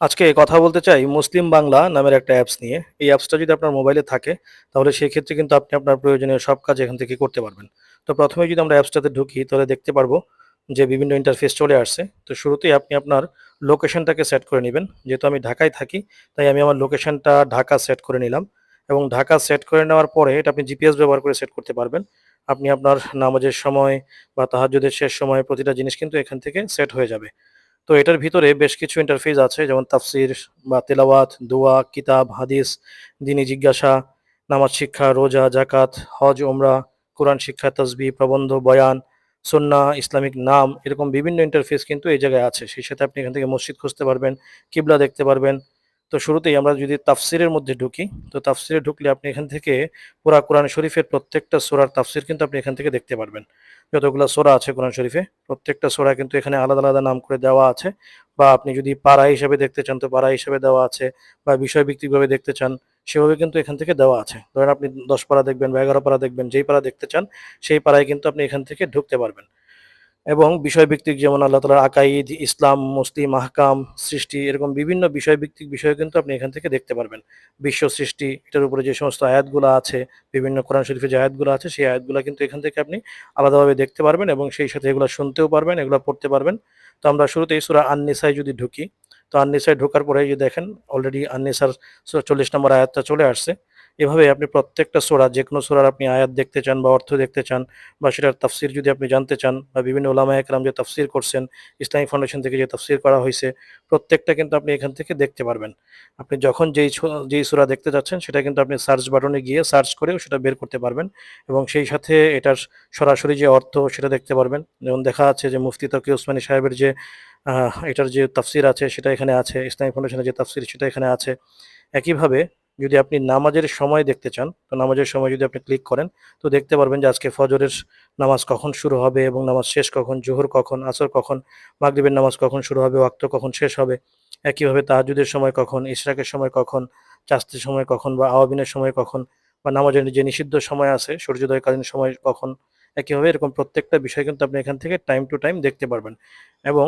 আজকে কথা বলতে চাই মুসলিম বাংলা নামের একটা অ্যাপস নিয়ে। এই অ্যাপসটা যদি আপনার মোবাইলে থাকে, তাহলে সেই ক্ষেত্রে কিন্তু আপনি আপনার প্রয়োজনীয় সব কাজ এখান থেকে করতে পারবেন। তো প্রথমে যদি আমরা অ্যাপসটাতে ঢুকি, তাহলে দেখতে পারব যে বিভিন্ন ইন্টারফেস চলে আসছে। তো শুরুতেই আপনি আপনার লোকেশনটাকে সেট করে নেবেন। যেহেতু আমি ঢাকায় থাকি, তাই আমি আমার লোকেশনটা ঢাকা সেট করে নিলাম। এবং ঢাকা সেট করে নেওয়ার পরে এটা আপনি জিপিএস ব্যবহার করে সেট করতে পারবেন। আপনি আপনার নামাজের সময় বা তাহাজ্জুদের শেষ সময় প্রতিটা জিনিস কিন্তু এখান থেকে সেট হয়ে যাবে। তো এটার ভিতরে বেশ কিছু ইন্টারফেস আছে, যেমন তাফসির বা তেলাওয়াত, দোয়া, কিতাব, হাদিস, দিনী জিজ্ঞাসা, নামাজ শিক্ষা, রোজা জাকাত হজ ওমরা কোরআন শিক্ষা তসবি প্রবন্ধ, বয়ান সন্না ইসলামিক নাম, এরকম বিভিন্ন ইন্টারফেস কিন্তু এই জায়গায় আছে। সেই সাথে আপনি এখান থেকে মসজিদ খুঁজতে পারবেন, কিবলা দেখতে পারবেন তো শুরুতেই আমরা যদি তাফসিরের মধ্যে ঢুকি, তো তাফসিরে ঢুকলে আপনি এখান থেকে পুরা কোরআন শরীফের প্রত্যেকটা সোরার তাফসির কিন্তু আপনি এখান থেকে দেখতে পারবেন। যতগুলো সোরা আছে কোরআন শরীফে, প্রত্যেকটা সোরা কিন্তু এখানে আলাদা আলাদা নাম করে দেওয়া আছে। বা আপনি যদি পাড়া হিসাবে দেখতে চান, তো পাড়া হিসাবে দেওয়া আছে। বা বিষয়ভিত্তিকভাবে দেখতে চান, সেভাবে কিন্তু এখান থেকে দেওয়া আছে। ধরেন আপনি দশ পাড়া দেখবেন বা এগারো পাড়া দেখবেন, যেই পাড়া দেখতে চান, সেই পাড়ায় কিন্তু আপনি এখান থেকে ঢুকতে পারবেন। এবং বিষয়ভিত্তিক যেমন আল্লাহ তালার আকাইদ ইসলাম, মুসলিম, আহকাম, সৃষ্টি এরকম বিভিন্ন বিষয়ভিত্তিক বিষয় কিন্তু আপনি এখান থেকে দেখতে পারবেন। বিশ্ব সৃষ্টি, এটার উপরে যে সমস্ত আয়াতগুলো আছে, বিভিন্ন কোরআন শরীফে যে আয়াতগুলো আছে, সেই আয়াতগুলো কিন্তু এখান থেকে আপনি আলাদাভাবে দেখতে পারবেন এবং সেই সাথে এগুলো শুনতেও পারবেন, এগুলো পড়তে পারবেন। তো আমরা শুরুতেই সুরা আননিসায় যদি ঢুকি, তো আননিসায় ঢোকার পরে যদি দেখেন অলরেডি আননিসার চল্লিশ নম্বর আয়াতটা চলে আসছে। এভাবে আপনি প্রত্যেকটা সোরা যে কোনো সোরার আপনি আয়াত দেখতে চান বা অর্থ দেখতে চান বা সেটার তাফসির যদি আপনি জানতে চান বা বিভিন্ন ওলামা একরাম যে তাফসির করছেন ইসলামিক ফাউন্ডেশন থেকে যে তাফসির করা হয়েছে প্রত্যেকটা কিন্তু আপনি এখান থেকে দেখতে পারবেন। আপনি যখন যেই যেই সোরা দেখতে যাচ্ছেন, সেটা কিন্তু আপনি সার্চ বাটনে গিয়ে সার্চ করেও সেটা বের করতে পারবেন এবং সেই সাথে এটার সরাসরি যে অর্থ সেটা দেখতে পারবেন। যেমন দেখা যাচ্ছে যে মুফতি তকি ওসমানী সাহেবের যে এটার যে তাফসির আছে সেটা এখানে আছে ইসলামিক ফাউন্ডেশনের যে তাফসির সেটা এখানে আছে। একইভাবে যদি আপনি নামাজের সময় দেখতে চান, তো নামাজের সময় যদি আপনি ক্লিক করেন, তো দেখতে পারবেন যে আজকে ফজরের নামাজ কখন শুরু হবে এবং নামাজ শেষ কখন, জোহর কখন, আসর কখন, মাগরিবের নামাজ কখন শুরু হবে, ওয়াক্ত কখন শেষ হবে, একইভাবে তাহাজুদের সময় কখন, ইশরাকের সময় কখন চাস্তির সময় কখন বা আওয়াবিনের সময় কখন বা নামাজের যে নিষিদ্ধ সময় আছে, সূর্যোদয়কালীন সময় কখন, একইভাবে এরকম প্রত্যেকটা বিষয় কিন্তু আপনি এখান থেকে টাইম টু টাইম দেখতে পারবেন। এবং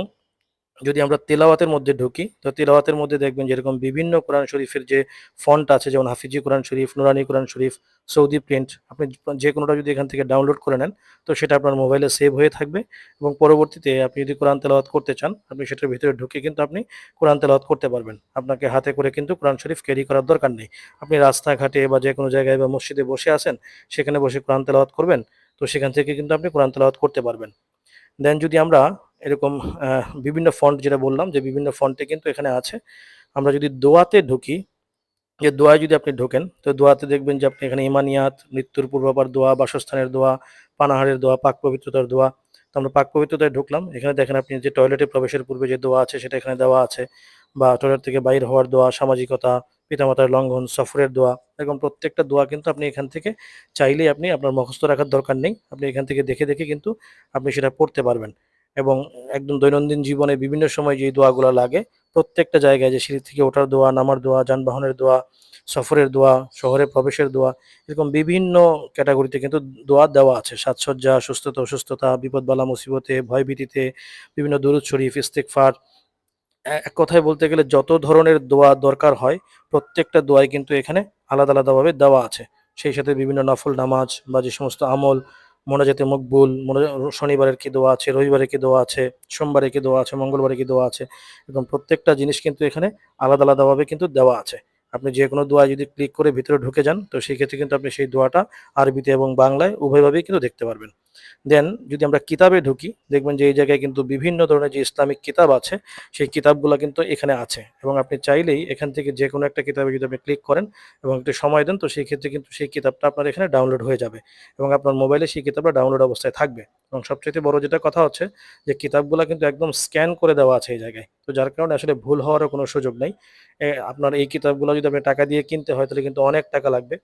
যদি আমরা তেলাওয়াতের মধ্যে ঢুকি, তো তেলাওয়াতের মধ্যে দেখবেন যেরকম বিভিন্ন কোরআন শরীফের যে ফন্ট আছে, যেমন হাফিজি কোরআন শরীফ, নুরানি কোরআন শরীফ, সৌদি প্রিন্ট আপনি যে কোনোটা যদি এখান থেকে ডাউনলোড করে নেন, তো সেটা আপনার মোবাইলে সেভ হয়ে থাকবে এবং পরবর্তীতে আপনি যদি কোরআন তেলাওয়াত করতে চান, আপনি সেটার ভিতরে ঢুকে কিন্তু আপনি কোরআন তেলাওয়াত করতে পারবেন। আপনাকে হাতে করে কিন্তু কোরআন শরীফ ক্যারি করার দরকার নেই। আপনি রাস্তাঘাটে বা যে কোনো জায়গায় বা মসজিদে বসে আছেন, সেখানে বসে কোরআন তেলাওয়াত করবেন, তো সেখান থেকে কিন্তু আপনি কোরআন তেলাওয়াত করতে পারবেন। দেন যদি আমরা এরকম বিভিন্ন ফন্ট যেটা বললাম, যে বিভিন্ন ফন্টে কিন্তু এখানে আছে। আমরা যদি দোয়াতে ঢুকি, যে দোয়ায় যদি আপনি ঢোকেন, তো দোয়াতে দেখবেন যে আপনি এখানে ইমানিয়াত, মৃত্যুর পূর্বাপার দোয়া, বাসস্থানের দোয়া, পানাহারের দোয়া, পাক পবিত্রতার দোয়া। তো আমরা পাক পবিত্রতায় ঢুকলাম, এখানে দেখেন আপনি যে টয়লেটে প্রবেশের পূর্বে যে দোয়া আছে, সেটা এখানে দেওয়া আছে। বা টয়লেট থেকে বাইর হওয়ার দোয়া, সামাজিকতা, পিতামাতার লঙ্ঘন, সফরের দোয়া, এরকম প্রত্যেকটা দোয়া কিন্তু আপনি এখান থেকে চাইলেই আপনি আপনার মুখস্থ রাখার দরকার নেই। আপনি এখান থেকে দেখে দেখে কিন্তু আপনি সেটা পড়তে পারবেন। এবং একদম দৈনন্দিন জীবনে বিভিন্ন সময় যে দোয়াগুলো লাগে, প্রত্যেকটা জায়গায় যে সিঁড়ি থেকে ওঠার দোয়া, নামার দোয়া, যানবাহনের দোয়া, সফরের দোয়া, শহরে প্রবেশের দোয়া, এরকম বিভিন্ন ক্যাটাগরিতে কিন্তু দোয়া দেওয়া আছে। সাজসজ্জা, সুস্থতা, অসুস্থতা, বিপদবালা, মুসিবতে, ভয়ভীতিতে, বিভিন্ন দুরুদ শরীফ ইস্তেকফার এক কথায় বলতে গেলে যত ধরনের দোয়া দরকার হয়, প্রত্যেকটা দোয়াই কিন্তু এখানে আলাদা আলাদাভাবে দেওয়া আছে। সেই সাথে বিভিন্ন নফল নামাজ বা যে সমস্ত আমল মোনাজাতে মকবুল শনিবারের কি দোয়া আছে রবিবারে কি দোয়া আছে সোমবারে কি দোয়া আছে মঙ্গলবারে কি দোয়া আছে, এবং প্রত্যেকটা জিনিস কিন্তু এখানে আলাদা আলাদাভাবে কিন্তু দেওয়া আছে। আপনি যে কোনো দোয়া যদি ক্লিক করে ভিতরে ঢুকে যান, তো সেই ক্ষেত্রে কিন্তু আপনি সেই দোয়াটা আরবিতে এবং বাংলায় উভয়ভাবেই কিন্তু দেখতে পারবেন। দেন যদি আমরা কিতাবে ঢুকি, দেখবেন যে এই জায়গায় কিন্তু বিভিন্ন ধরনের যে ইসলামিক কিতাব আছে, সেই কিতাবগুলো কিন্তু এখানে আছে এবং আপনি চাইলেই এখান থেকে যে কোনো একটা কিতাবে যদি আপনি ক্লিক করেন এবং একটু সময় দেন, তো সেই ক্ষেত্রে কিন্তু সেই কিতাবটা আপনার এখানে ডাউনলোড হয়ে যাবে এবং আপনার মোবাইলে সেই কিতাবটা ডাউনলোড অবস্থায় থাকবে। এবং সবচেয়ে বড় যেটা কথা হচ্ছে যে কিতাবগুলো কিন্তু একদম স্ক্যান করে দেওয়া আছে এই জায়গায়। তো যার কারণে আসলে ভুল হওয়ারও কোনো সুযোগ নেই। আপনার এই কিতাবগুলো যদি আপনি টাকা দিয়ে কিনতে হয় তাহলে কিন্তু অনেক টাকা লাগবে।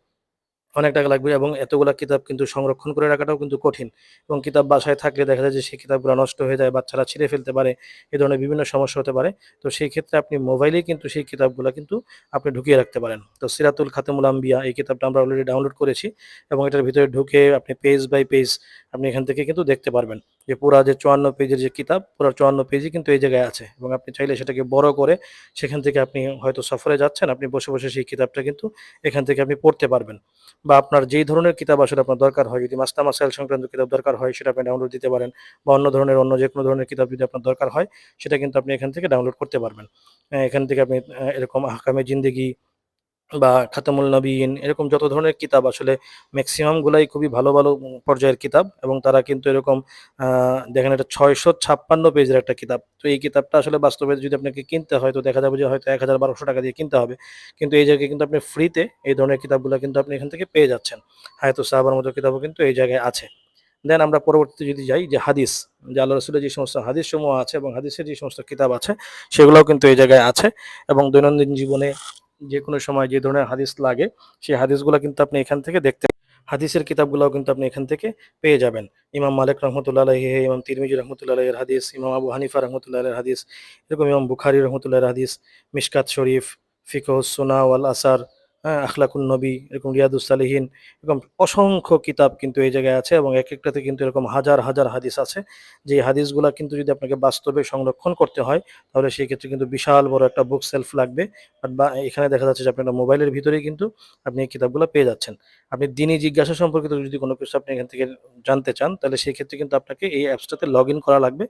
অনেক টাকা লাগবে এবং এতগুলো কিতাব কিন্তু সংরক্ষণ করে রাখাটাও কিন্তু কঠিন। এবং কিতাব বাসায় থাকলে দেখা যায় যে সেই কিতাবগুলো নষ্ট হয়ে যায়, বাচ্চারা ছিঁড়ে ফেলতে পারে, এ ধরনের বিভিন্ন সমস্যা হতে পারে। তো সেই ক্ষেত্রে আপনি মোবাইলেই কিন্তু সেই কিতাবগুলো কিন্তু আপনি ঢুকিয়ে রাখতে পারেন। তো সিরাতুল খাতেমুল আম্বিয়া, এই কিতাবটা আমরা অলরেডি ডাউনলোড করেছি এবং এটার ভিতরে ঢুকে আপনি পেজ বাই পেজ আপনি এখান থেকে কিন্তু দেখতে পারবেন। যে পুরা যে চুয়ান্ন পেজের যে কিতাব, পুরো চুয়ান্ন পেজই কিন্তু এই জায়গায় আছে। এবং আপনি চাইলে সেটাকে বড় করে সেখান থেকে আপনি হয়তো সফরে যাচ্ছেন, আপনি বসে বসে সেই কিতাবটা কিন্তু এখান থেকে আপনি পড়তে পারবেন। বা আপনার যেই ধরনের কিতাব আসলে আপনার দরকার হয়, যদি মাস্তা মাসাইল সংক্রান্ত কিতাব দরকার হয়, সেটা আপনি ডাউনলোড দিতে পারেন, বা অন্য ধরনের, অন্য যে কোনো ধরনের কিতাব যদি আপনার দরকার হয়, সেটা কিন্তু আপনি এখান থেকে ডাউনলোড করতে পারবেন। এখান থেকে আপনি এরকম আহকামে জিন্দেগি বা খাতামুল নবীন, এরকম যত ধরনের কিতাব আসলে ম্যাক্সিমাম গুলাই খুবই ভালো ভালো পর্যায়ের কিতাব এবং তারা কিন্তু এরকম দেখেন এটা ছয়শো ছাপ্পান্ন পেজের একটা কিতাব। তো এই কিতাবটা আসলে বাস্তবে যদি আপনাকে কিনতে হয়, তো দেখা যাবে যে হয়তো এক হাজার বারোশো টাকা দিয়ে কিনতে হবে। কিন্তু এই জায়গায় কিন্তু আপনি ফ্রিতে এই ধরনের কিতাবগুলো কিন্তু আপনি এখান থেকে পেয়ে যাচ্ছেন। হায়াতুস সাহাবার মতো কিতাবও কিন্তু এই জায়গায় আছে। দেন আমরা পরবর্তীতে যদি যাই, যে হাদিস, যে আল্লাহ রসুলের যে সমস্ত হাদিস সমূহ আছে এবং হাদিসের যে সমস্ত কিতাব আছে, সেগুলোও কিন্তু এই জায়গায় আছে এবং দৈনন্দিন জীবনে যে কোনো সময় যে ধরনের হাদিস লাগে, সেই হাদিসগুলো কিন্তু আপনি এখান থেকে দেখতে হাদিসের কিতাবগুলোও কিন্তু আপনি এখান থেকে পেয়ে যাবেন। ইমাম মালিক রহমতুল্লাহ ইমাম তিরমিজি রহমতুল্লাহ হাদিস, ইমাম আবু হানিফা রহমতুল্লাহ হাদিস, এরকম ইমাম বুখারি রহমতুল্লাহ হাদিস, মিশকাত শরীফ, ফিকহ সোনা ওয়াল আসার হ্যাঁ আখলাকুন নবী, এরকম রিয়াদুস সালিহিন, এরকম অসংখ্য কিতাব কিন্তু এই জায়গায় আছে এবং এক একটাতে কিন্তু এরকম হাজার হাজার হাদিস আছে। যে হাদিসগুলা কিন্তু যদি আপনাকে বাস্তবে সংরক্ষণ করতে হয়, তাহলে সেই ক্ষেত্রে কিন্তু বিশাল বড় একটা বুক সেলফ লাগবে। আর বা, এখানে দেখা যাচ্ছে যে আপনার মোবাইলের ভিতরেই কিন্তু আপনি এই কিতাবগুলো পেয়ে যাচ্ছেন। আপনি দিনই জিজ্ঞাসা সম্পর্কিত যদি কোনো কিছু আপনি এখান থেকে জানতে চান, তাহলে সেই ক্ষেত্রে কিন্তু আপনাকে এই অ্যাপসটাতে লগ ইন করা লাগবে।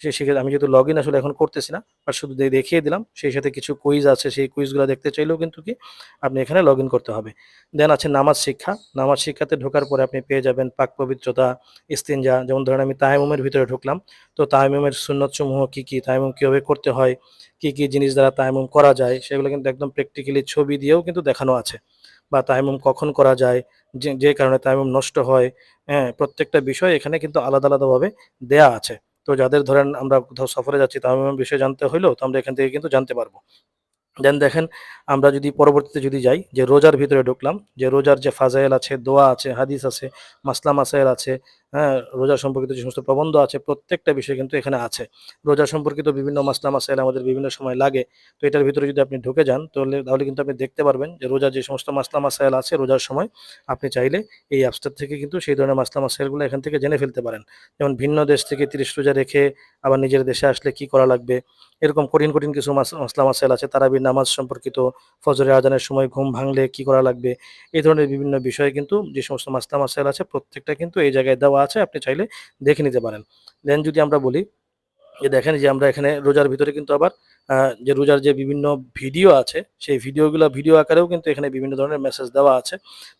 সে সেক্ষেত্রে আমি যেহেতু লগ ইন আসলে এখন করতেছি না আর শুধু দেখিয়ে দিলাম। সেই সাথে কিছু কুইজ আছে, সেই কুইজগুলো দেখতে চাইলেও কিন্তু কি আপনি এখানে লগ করতে হবে। দেন আছে নামাজ শিক্ষা। নামাজ শিক্ষাতে ঢোকার পরে আপনি পেয়ে যাবেন পাক পবিত্রতা, ইস্তিনজা, যেমন ধরেন আমি তায়ামুমের ভিতরে ঢুকলাম। তো তায়ামুমের সুন্নত সমূহ কি কি? তায়ামুম কীভাবে করতে হয়? কি কি জিনিস দ্বারা তায়ামুম করা যায়? সেগুলো কিন্তু একদম প্র্যাকটিক্যালি ছবি দিয়েও কিন্তু দেখানো আছে। বা তায়ামুম কখন করা যায়? যে কারণে তায়ামুম নষ্ট হয়? হ্যাঁ প্রত্যেকটা বিষয় এখানে কিন্তু আলাদা আলাদাভাবে দেয়া আছে। তো যাদের ধরেন আমরা কোথাও সফরে যাচ্ছি তায়ামুমের বিষয়ে জানতে হইলেও তো আমরা এখান থেকে কিন্তু জানতে পারব। দেন দেখেন, আমরা যদি পরবর্তীতে যদি যাই, যে রোজার ভিতরে ঢুকলাম, যে রোজার যে ফাজাইল আছে, দোয়া আছে, হাদিস আছে, মাসলা মাসাইল আছে হ্যাঁ রোজা সম্পর্কিত যে সমস্ত প্রবন্ধ আছে, প্রত্যেকটা বিষয় কিন্তু এখানে আছে। রোজা সম্পর্কিত বিভিন্ন মাসলা মাসাইল আমাদের বিভিন্ন সময় লাগে, তো এটার ভিতরে যদি আপনি ঢুকে যান, তাহলে তাহলে কিন্তু আপনি দেখতে পারবেন যে রোজা যে সমস্ত মাসলা মাসাইল আছে, রোজার সময় আপনি চাইলে এই অ্যাপসটার থেকে কিন্তু সেই ধরনের মাসলা মাসাইলগুলো এখান থেকে জেনে ফেলতে পারেন। যেমন ভিন্ন দেশ থেকে তিরিশ রোজা রেখে আবার নিজের দেশে আসলে কি করা লাগবে? এরকম কঠিন কঠিন কিছু মাস- মাসলা মাসাইল আছে তারাবির নামাজ সম্পর্কিত ফজরের আজানের সময় ঘুম ভাঙলে কি করা লাগবে? এই ধরনের বিভিন্ন বিষয়ে কিন্তু যে সমস্ত মাসলা মাসাইল আছে, প্রত্যেকটা কিন্তু এই জায়গায় দেওয়া আছে, আপনি চাইলে দেখে নিতে পারেন। দেন যদি আমরা বলি, যে দেখেন যে আমরা এখানে রোজার ভিতরে কিন্তু আবার যে রোজার যে বিভিন্ন ভিডিও আছে, সেই ভিডিওগুলো, ভিডিও আকারেও কিন্তু এখানে বিভিন্ন ধরনের মেসেজ দেওয়া আছে।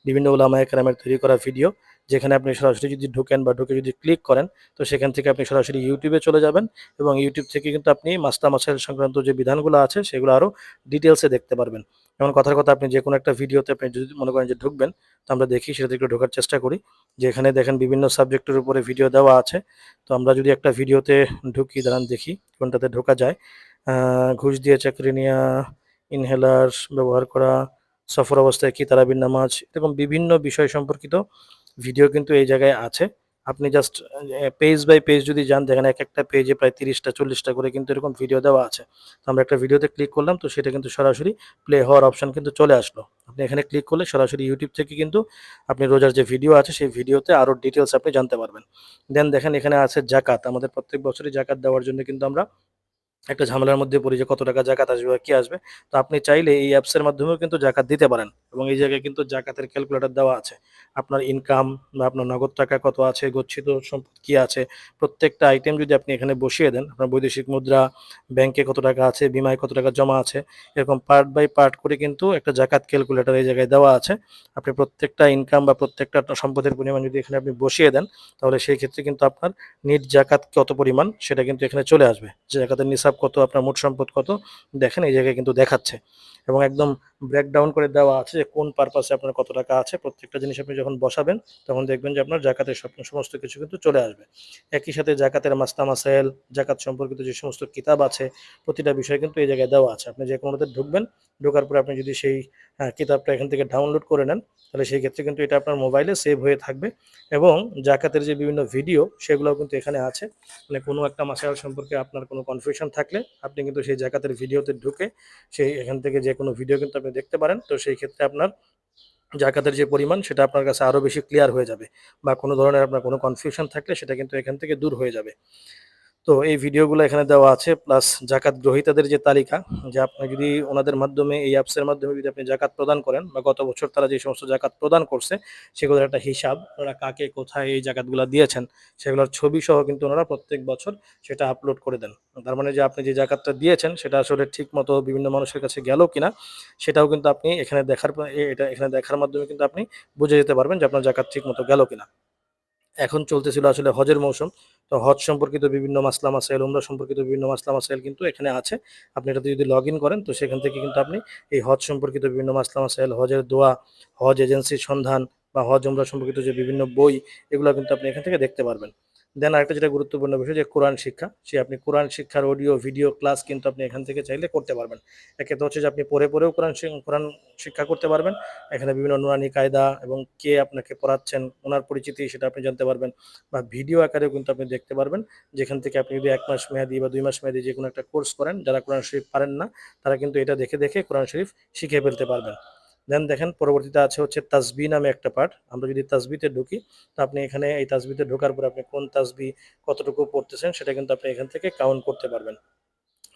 বিভিন্ন ওলামায় কেরামের তৈরি করা ভিডিও যেখানে আপনি সরাসরি যদি ঢুকেন বা ঢুকে যদি ক্লিক করেন, তো সেখান থেকে আপনি সরাসরি ইউটিউবে চলে যাবেন এবং ইউটিউব থেকে কিন্তু আপনি মাস্তা মাসাইল সংক্রান্ত যে বিধানগুলো আছে, সেগুলো আরও ডিটেলসে দেখতে পারবেন। যেমন কথার কথা আপনি যে কোনো একটা ভিডিওতে আপনি যদি মনে করেন যে ঢুকবেন, তো আমরা দেখি সেটা একটু ঢোকার চেষ্টা করি। যে এখানে দেখেন বিভিন্ন সাবজেক্টের উপরে ভিডিও দেওয়া আছে, তো আমরা যদি একটা ভিডিওতে ঢুকি, দাঁড়ান দেখি কোনটাতে ঢোকা যায়। ঘুষ দিয়ে চাকরি নেওয়া ইনহেলার ব্যবহার করা, সফর অবস্থায় কি তারাবির নামাজ, এরকম বিভিন্ন বিষয় সম্পর্কিত ভিডিও কিন্তু এই জায়গায় আছে। আপনি জাস্ট পেজ বাই পেজ যদি যান, দেখেন এক একটা পেজে প্রায় তিরিশটা, চল্লিশটা করে কিন্তু এরকম ভিডিও দেওয়া আছে। তো আমরা একটা ভিডিওতে ক্লিক করলাম, তো সেটা কিন্তু সরাসরি প্লে হওয়ার অপশন কিন্তু চলে আসলো। আপনি এখানে ক্লিক করলে সরাসরি ইউটিউব থেকে কিন্তু আপনি রোজার যে ভিডিও আছে, সেই ভিডিওতে আরও ডিটেলস আপনি জানতে পারবেন। দেন দেখেন এখানে আছে জাকাত। আমাদের প্রত্যেক বছরই জাকাত দেওয়ার জন্য কিন্তু আমরা একটা ঝামেলার মধ্যে পড়ি যে কত টাকা জাকাত আসবে বা কি আসবে, তো আপনি চাইলে এই অ্যাপসের মাধ্যমেও কিন্তু জাকাত দিতে পারেন। এবং এই জায়গায় কিন্তু জাকাতের ক্যালকুলেটর দেওয়া আছে। আপনার ইনকাম বা আপনার নগদ টাকা কত আছে, গচ্ছিত সম্পদ কি আছে, প্রত্যেকটা আইটেম যদি আপনি এখানে বসিয়ে দেন, আপনার বৈদেশিক মুদ্রা ব্যাংকে কত টাকা আছে, বিমায় কত টাকা জমা আছে, এরকম পার্ট বাই পার্ট করে কিন্তু একটা জাকাত ক্যালকুলেটর এই জায়গায় দেওয়া আছে। আপনি প্রত্যেকটা ইনকাম বা প্রত্যেকটা সম্পদের পরিমাণ যদি এখানে আপনি বসিয়ে দেন, তাহলে সেই ক্ষেত্রে কিন্তু আপনার নিট জাকাত কত পরিমাণ, সেটা কিন্তু এখানে চলে আসবে। জাকাতের নিসাব কত আপনার মোট সম্পদ কত দেখেন এই জায়গায় কিন্তু দেখাচ্ছে। এবং একদম ব্রেকডাউন করে দেওয়া আছে যে কোন পারপাসে আপনার কত টাকা আছে প্রত্যেকটা জিনিস আপনি যখন বসাবেন তখন দেখবেন যে আপনার জাকাতের সব সমস্ত কিছু কিন্তু চলে আসবে। একই সাথে জাকাতের মাস্তা মাসাইল জাকাত সম্পর্কিত যে সমস্ত কিতাব আছে প্রতিটা বিষয় কিন্তু এই জায়গায় দেওয়া আছে। আপনি যে কোনোটাতে ঢুকবেন ঢোকার পরে আপনি যদি সেই আহ, কিতাবটা এখান থেকে ডাউনলোড করে নেন তাহলে সেই ক্ষেত্রে কিন্তু এটা আপনার মোবাইলে সেভ হয়ে থাকবে এবং জাকাতের যে বিভিন্ন ভিডিও সেগুলোও কিন্তু এখানে আছে। মানে কোনো একটা মাসাইল সম্পর্কে আপনার কোনো কনফিউশন থাকলে আপনি কিন্তু সেই জাকাতের ভিডিওতে ঢুকে সেই এখান থেকে যে কোনো ভিডিও কিন্তু আপনি দেখতে পারেন, তো সেই ক্ষেত্রে আপনার জাকাতের যে পরিমাণ, সেটা আপনার কাছে আরও বেশি ক্লিয়ার হয়ে যাবে বা কোনো ধরনের আপনার কোনো কনফিউশন থাকলে সেটা কিন্তু এখান থেকে দূর হয়ে যাবে। তো এই ভিডিওগুলো এখানে দেওয়া আছে প্লাস জাকাত গ্রহীতাদের যে তালিকা, যে আপনি যদি ওনাদের মাধ্যমে, এই অ্যাপসের মাধ্যমে যদি আপনি জাকাত প্রদান করেন, বা গত বছর তারা যে সমস্ত জাকাত প্রদান করছে, সেগুলোর একটা হিসাব, ওরা কাকে, কোথায় এই জাকাতগুলো দিয়েছেন, সেগুলোর ছবি সহ কিন্তু ওনারা প্রত্যেক বছর সেটা আপলোড করে দেন। তার মানে যে আপনি যে জাকাতটা দিয়েছেন, সেটা আসলে ঠিক মতো বিভিন্ন মানুষের কাছে গেল কিনা, সেটাও কিন্তু আপনি এখানে দেখার এটা এখানে দেখার মাধ্যমে কিন্তু আপনি বুঝে যেতে পারবেন যে আপনার জাকাত ঠিক মতো গেল কিনা। এখন চলতেছিল আসলে হজের মৌসুম। তো হজ সম্পর্কিত বিভিন্ন মাসলা মাসাইল, উমরা সম্পর্কিত বিভিন্ন মাসলা মাসাইল কিন্তু এখানে আছে। আপনি এটাতে যদি লগ ইন করেন, তো সেখান থেকে কিন্তু আপনি এই হজ সম্পর্কিত বিভিন্ন মাসলা মাসাইল, হজের দোয়া, হজ এজেন্সির সন্ধান বা হজ, উমরা সম্পর্কিত যে বিভিন্ন বই, এগুলো কিন্তু আপনি এখান থেকে দেখতে পারবেন। দেন আরেকটা যেটা গুরুত্বপূর্ণ বিষয় যে কোরআন শিক্ষা সে আপনি কোরআন শিক্ষার অডিও ভিডিও ক্লাস কিন্তু আপনি এখান থেকে চাইলে করতে পারবেন। একে তো হচ্ছে যে আপনি পড়ে পড়েও কোরআন কোরআন শিক্ষা করতে পারবেন। এখানে বিভিন্ন নুরানি কায়দা এবং কে আপনাকে পড়াচ্ছেন, ওনার পরিচিতি সেটা আপনি জানতে পারবেন বা ভিডিও আকারেও কিন্তু আপনি দেখতে পারবেন। যেখান থেকে আপনি যদি এক মাস মেয়াদি বা দুই মাস মেয়াদি যে কোনো একটা কোর্স করেন, যারা কোরআন শরীফ পারেন না, তারা কিন্তু এটা দেখে দেখে কোরআন শরীফ শিখে ফেলতে পারবেন। দেন দেখেন, পরবর্তীতে আছে হচ্ছে তাসবি নামে একটা পার্ট আমরা যদি তাসবিতে ঢুকি, তো আপনি এখানে এই তাসবিতে ঢোকার পর আপনি কোন তাসবি কতটুকু পড়তেছেন, সেটা কিন্তু আপনি এখান থেকে কাউন্ট করতে পারবেন।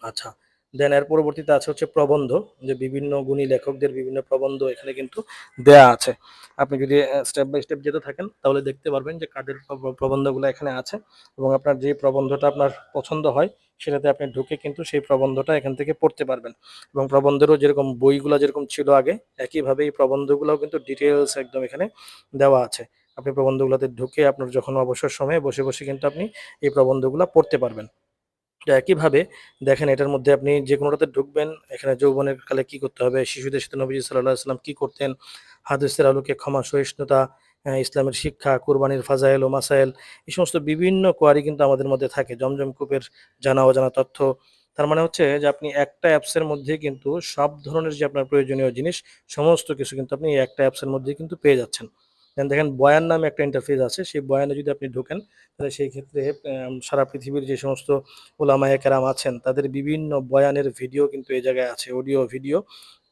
আচ্ছা দেন এর পরবর্তীতে আছে হচ্ছে প্রবন্ধ, যে বিভিন্ন গুণী লেখকদের বিভিন্ন প্রবন্ধ এখানে কিন্তু দেয়া আছে। আপনি যদি স্টেপ বাই স্টেপ যেতে থাকেন, তাহলে দেখতে পারবেন যে কাদের প্র- প্রবন্ধগুলো এখানে আছে এবং আপনার যে প্রবন্ধটা আপনার পছন্দ হয়, সেটাতে আপনি ঢুকে কিন্তু সেই প্রবন্ধটা এখান থেকে পড়তে পারবেন। এবং প্রবন্ধেরও যেরকম বইগুলো যেরকম ছিল আগে, একইভাবে এই প্রবন্ধগুলোও কিন্তু ডিটেলস একদম এখানে দেওয়া আছে। আপনি প্রবন্ধগুলোতে ঢুকে আপনার যখন অবসর সময়ে বসে বসে কিন্তু আপনি এই প্রবন্ধগুলো পড়তে পারবেন। একইভাবে দেখেন এটার মধ্যে আপনি যে কোনোটাতে ঢুকবেন, এখানে যৌবনের কালে কি করতে হবে? শিশুদের সাথে নবীজি সাল্লাহ সাল্লাম কি করতেন? হাদিসের আলোকে ক্ষমা, সহিষ্ণুতা ইসলামের শিক্ষা, কোরবানির ফাজাইল ও মাসাইল, এই সমস্ত বিভিন্ন কোয়ারি কিন্তু আমাদের মধ্যে থাকে। জমজম কূপের জানা, অজানা তথ্য। তার মানে হচ্ছে যে আপনি একটা অ্যাপসের মধ্যে কিন্তু সব ধরনের যে আপনার প্রয়োজনীয় জিনিস, সমস্ত কিছু কিন্তু আপনি একটা অ্যাপসের মধ্যে কিন্তু পেয়ে যাচ্ছেন। Then দেখেন বয়ান নামে একটা ইন্টারফেস আছে, সেই বয়ানে যদি আপনি ঢোকেন, তাহলে সেই ক্ষেত্রে সারা পৃথিবীর যে সমস্ত ওলামায়ে কেরাম আছেন, তাদের বিভিন্ন বয়ানের ভিডিও কিন্তু এই জায়গায় আছে অডিও ভিডিও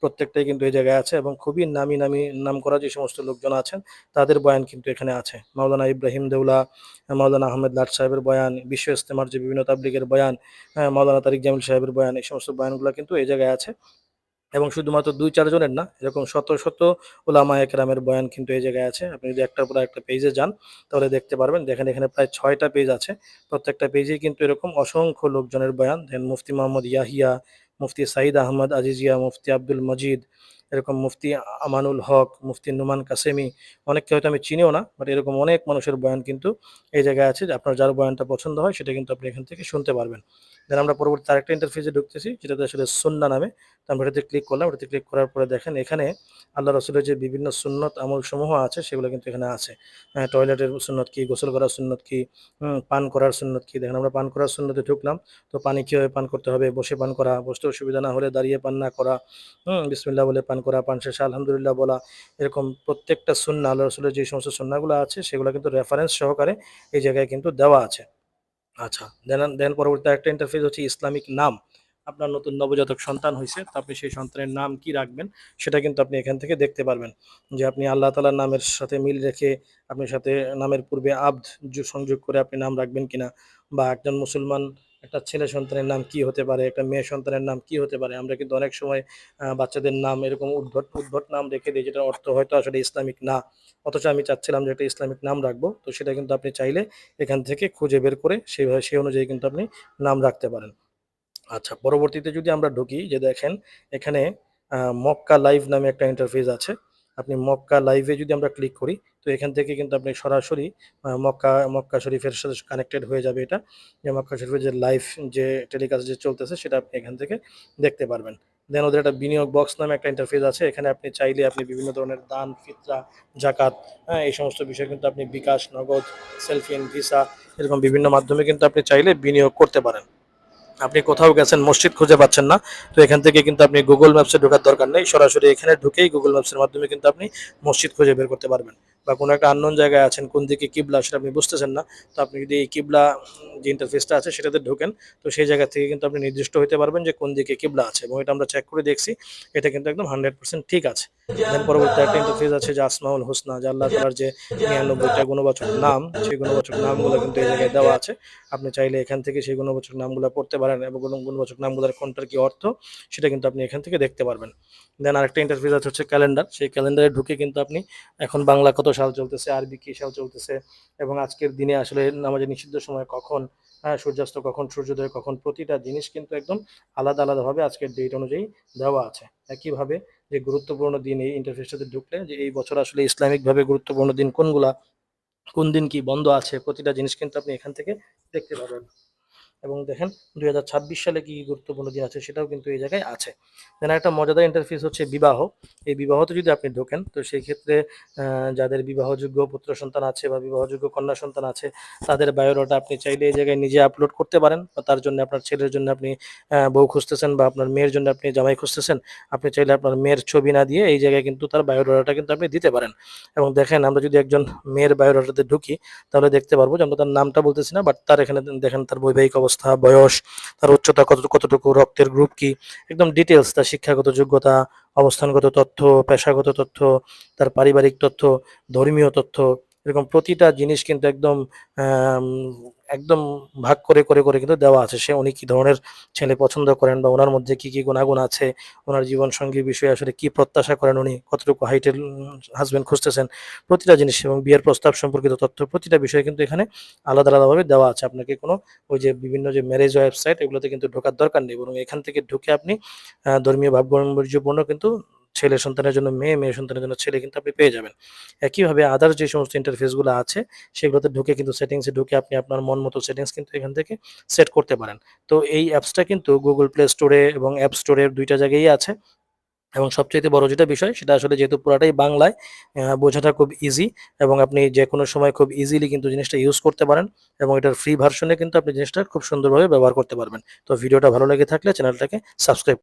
প্রত্যেকটাই কিন্তু এই জায়গায় আছে এবং খুবই নামি নামি নাম করা যে সমস্ত লোকজন আছেন, তাদের বয়ান কিন্তু এখানে আছে। মাওলানা ইব্রাহিম দেউলা, মাওলানা আহমেদ লাট সাহেবের বয়ান, বিশ্ব ইস্তেমার যে বিভিন্ন তাবলিগের বয়ান মাওলানা তারিক জামিল সাহেবের বয়ান, এই সমস্ত বয়ানগুলো কিন্তু এই জায়গায় আছে। এবং শুধুমাত্র দুই চারজনের না, এরকম শত শত ওলামা একরামের বয়ান কিন্তু এই জায়গায় আছে। আপনি যদি একটার পর একটা পেজে যান, তাহলে দেখতে পারবেন। দেখেন এখানে প্রায় ছয়টা পেজ আছে। প্রত্যেকটা পেজেই কিন্তু এরকম অসংখ্য লোকজনের বয়ান। দেন মুফতি মোহাম্মদ ইয়াহিয়া, মুফতি সাইদ আহমদ আজিজিয়া, মুফতি আব্দুল মজিদ, এরকম মুফতি আমানুল হক, মুফতি নুমান কাসেমি। অনেককে হয়তো আমি চিনিও না বাট এরকম অনেক মানুষের বয়ান কিন্তু এই জায়গায় আছে। যে আপনার যার বয়ানটা পছন্দ হয়, সেটা কিন্তু আপনি এখান থেকে শুনতে পারবেন। দেন আমরা পরবর্তী আরেকটা ইন্টারফেসে ঢুকতেছি, যেটাতে আসলে সুন্না নামে। তো আমরা এটাতে ক্লিক করলাম এটাতে ক্লিক করার পরে দেখেন এখানে আল্লাহ রসুলের যে বিভিন্ন সুন্নত আমল সমূহ আছে, সেগুলো কিন্তু এখানে আছে। টয়লেটের সুন্নত কি, গোসল করার সুন্নত কি পান করার সুন্নত কি, দেখেন আমরা পান করার সুন্নতে ঢুকলাম। তো পানি কীভাবে পান করতে হবে, বসে পান করা, বসতে অসুবিধা না হলে দাঁড়িয়ে পান না করা হুম বিসমিল্লাহ বলে পান করা, পান শেষে আলহামদুলিল্লাহ বলা, এরকম প্রত্যেকটা সুন্না, আল্লাহ রসুলের যে সমস্ত সুন্নাগুলো আছে, সেগুলো কিন্তু রেফারেন্স সহকারে এই জায়গায় কিন্তু দেওয়া আছে। আচ্ছা দেন দেন পরবর্তী একটা ইন্টারফেস হচ্ছে ইসলামিক নাম। আপনার নতুন নবজাতক সন্তান হয়েছে তো আপনি সেই সন্তানের নাম কি রাখবেন? সেটা কিন্তু আপনি এখান থেকে দেখতে পারবেন যে আপনি আল্লাহ তালার নামের সাথে মিল রেখে আপনার সাথে নামের পূর্বে আব্দ সংযোগ করে আপনি নাম রাখবেন কিনা বা একজন মুসলমান একটা ছেলে সন্তানের নাম কি হতে পারে, একটা মেয়ে সন্তানের নাম কি হতে পারে, আমরা কিন্তু অনেক সময় বাচ্চাদের নাম এরকম উদ্ভট উদ্ভট নাম রেখে দিই, যেটার অর্থ হয়তো আসলে ইসলামিক না। অথচ আমি চাচ্ছিলাম যে একটা ইসলামিক নাম রাখব, তো সেটা কিন্তু আপনি চাইলে এখান থেকে খুঁজে বের করে সেইভাবে সেই অনুযায়ী কিন্তু আপনি নাম রাখতে পারেন। আচ্ছা পরবর্তীতে যদি আমরা ঢুকি, যে দেখেন এখানে মক্কা লাইভ নামে একটা ইন্টারফেস আছে। আপনি মক্কা লাইভে যদি আমরা ক্লিক করি, তো এখান থেকে কিন্তু আপনি সরাসরি মক্কা মক্কা শরীফের সাথে কানেক্টেড হয়ে যাবে এটা। যে মক্কা শরীফের যে লাইভ যে টেলিকাস্ট যে চলতেছে, সেটা আপনি এখান থেকে দেখতে পারবেন। দেন ওদের একটা বিনিয়োগ বক্স নামে একটা ইন্টারফেস আছে, এখানে আপনি চাইলে আপনি বিভিন্ন ধরনের দান, ফিতরা, জাকাত হ্যাঁ এই সমস্ত বিষয় কিন্তু আপনি বিকাশ, নগদ সেলফিন ভিসা এরকম বিভিন্ন মাধ্যমে কিন্তু আপনি চাইলে বিনিয়োগ করতে পারেন। আপনি কোথাও গেছেন, মসজিদ খুঁজে পাচ্ছেন না, তো এখান থেকে কিন্তু আপনি গুগল ম্যাপসে ঢোকার দরকার নেই। সরাসরি এখানে ঢুকেই গুগল ম্যাপসের মাধ্যমে কিন্তু আপনি মসজিদ খুঁজে বের করতে পারবেন। বা কোনো একটা আননোন জায়গায় আছেন, কোন দিকে কিবলা সেটা আপনি বুঝতেছেন না, তো আপনি যদি এই কিবলা যে ইন্টারফেসটা আছে সেটাতে ঢোকেন, তো সেই জায়গা থেকে কিন্তু আপনি নির্দিষ্ট হতে পারবেন যে কোন দিকে কিবলা আছে এবং এটা আমরা চেক করে দেখছি, এটা কিন্তু একদম হান্ড্রেড পার্সেন্ট ঠিক আছে। দেন পরবর্তী একটা ইন্টারফেস আছে যে আসমাউল হোসনা, যে আল্লাহ তালার যে নিরানব্বইটা গুণবাচক নাম, সেই গুণবাচক নামগুলো কিন্তু এই জায়গায় দেওয়া আছে। আপনি চাইলে এখান থেকে সেই গুণবাচক নামগুলো পড়তে পারেন এবং গুণ- গুণবাচক নামগুলোর কোনটার কি অর্থ, সেটা কিন্তু আপনি এখান থেকে দেখতে পারবেন। দেন আরেকটা ইন্টারফেস আছে হচ্ছে ক্যালেন্ডার সেই ক্যালেন্ডারে ঢুকে কিন্তু আপনি এখন বাংলা কত সাল চলতেছে, আরবি কি সাল চলতেছে এবং আজকের দিনে আসলে নামাজের নিষিদ্ধ সময় কখন হ্যাঁ সূর্যাস্ত কখন, সূর্যোদয় কখন, প্রতিটা জিনিস কিন্তু একদম আলাদা আলাদাভাবে আজকের ডেট অনুযায়ী দেওয়া আছে। একইভাবে যে গুরুত্বপূর্ণ দিন এই ইন্টারফেসটাতে ঢুকলে যে এই বছর আসলে ইসলামিকভাবে গুরুত্বপূর্ণ দিন কোনগুলা, কোন দিন কি বন্ধ আছে, প্রতিটা জিনিস কিন্তু আপনি এখান থেকে দেখতে পাবেন। এবং দেখেন দুই হাজার ছাব্বিশ সালে কি গুরুত্বপূর্ণ দিন আছে সেটাও কিন্তু এই জায়গায় আছে। দেন একটা মজাদার ইন্টারফেস হচ্ছে বিবাহ। এই বিবাহতে যদি আপনি ঢোকেন, তো সেই ক্ষেত্রে যাদের বিবাহযোগ্য পুত্র সন্তান আছে বা বিবাহযোগ্য কন্যা সন্তান আছে, তাদের বায়োডাটা আপনি চাইলে এই জায়গায় নিজে আপলোড করতে পারেন বা তার জন্য আপনার ছেলের জন্য আপনি বউ খুঁজতেছেন বা আপনার মেয়ের জন্য আপনি জামাই খুঁজতেছেন, আপনি চাইলে আপনার মেয়ের ছবি না দিয়ে এই জায়গায় কিন্তু তার বায়োডাটা কিন্তু আপনি দিতে পারেন। এবং দেখেন, আমরা যদি একজন মেয়ের বায়োডাটাতে ঢুকি, তাহলে দেখতে পারব যে আমরা তার নামটা বলতেছি না বাট তার এখানে দেখেন তার বৈবাহিক অবস্থা। বয়স, তার উচ্চতা কত, কতটুকু, রক্তের গ্রুপ কি, একদম ডিটেলস তার শিক্ষাগত যোগ্যতা, অবস্থানগত তথ্য, পেশাগত তথ্য, তার পারিবারিক তথ্য, ধর্মীয় তথ্য, এরকম প্রতিটা জিনিস কিন্তু একদম একদম ভাগ করে করে করে কিন্তু দেওয়া আছে। সে উনি কি ধরনের ছেলে পছন্দ করেন বা ওনার মধ্যে কি কি গুণাগুণ আছে? ওনার জীবন সঙ্গী বিষয়ে আসলে কি প্রত্যাশা করেন উনি? কতটুকু হাইটের হাজবেন্ড খুঁজতেছেন? প্রতিটা জিনিস এবং বিয়ের প্রস্তাব সম্পর্কিত তথ্য, প্রতিটা বিষয় কিন্তু এখানে আলাদা, আলাদাভাবে দেওয়া আছে। আপনাকে কোনো ওই যে বিভিন্ন যে ম্যারেজ ওয়েবসাইট এগুলোতে কিন্তু ঢোকার দরকার নেই। বরং এখান থেকে ঢুকে আপনি ধর্মীয় ভাবগম্ভীর্যপূর্ণ কিন্তু ছেলে সন্তানের জন্য, মেয়ে মেয়ে সন্তানের জন্য ছেলে কিন্তু আপনি পেয়ে যাবেন। একইভাবে আদার যে সমস্ত ইন্টারফেসগুলো আছে, সেগুলোতে ঢুকে কিন্তু সেটিংসে ঢুকে আপনি আপনার মন মতো সেটিংস কিন্তু এখান থেকে সেট করতে পারেন। তো এই অ্যাপসটা কিন্তু গুগল প্লে স্টোরে এবং অ্যাপ স্টোরের দুইটা জায়গায় আছে। এবং সবচেয়ে বড় যেটা বিষয়, সেটা আসলে যেহেতু পুরাটাই বাংলায় বোঝাটা খুব ইজি এবং আপনি যে কোনো সময় খুব ইজিলি কিন্তু জিনিসটা ইউজ করতে পারেন এবং এটার ফ্রি ভার্সনে কিন্তু আপনি জিনিসটা খুব সুন্দরভাবে ব্যবহার করতে পারবেন। তো ভিডিওটা ভালো লেগে থাকলে চ্যানেলটাকে সাবস্ক্রাইব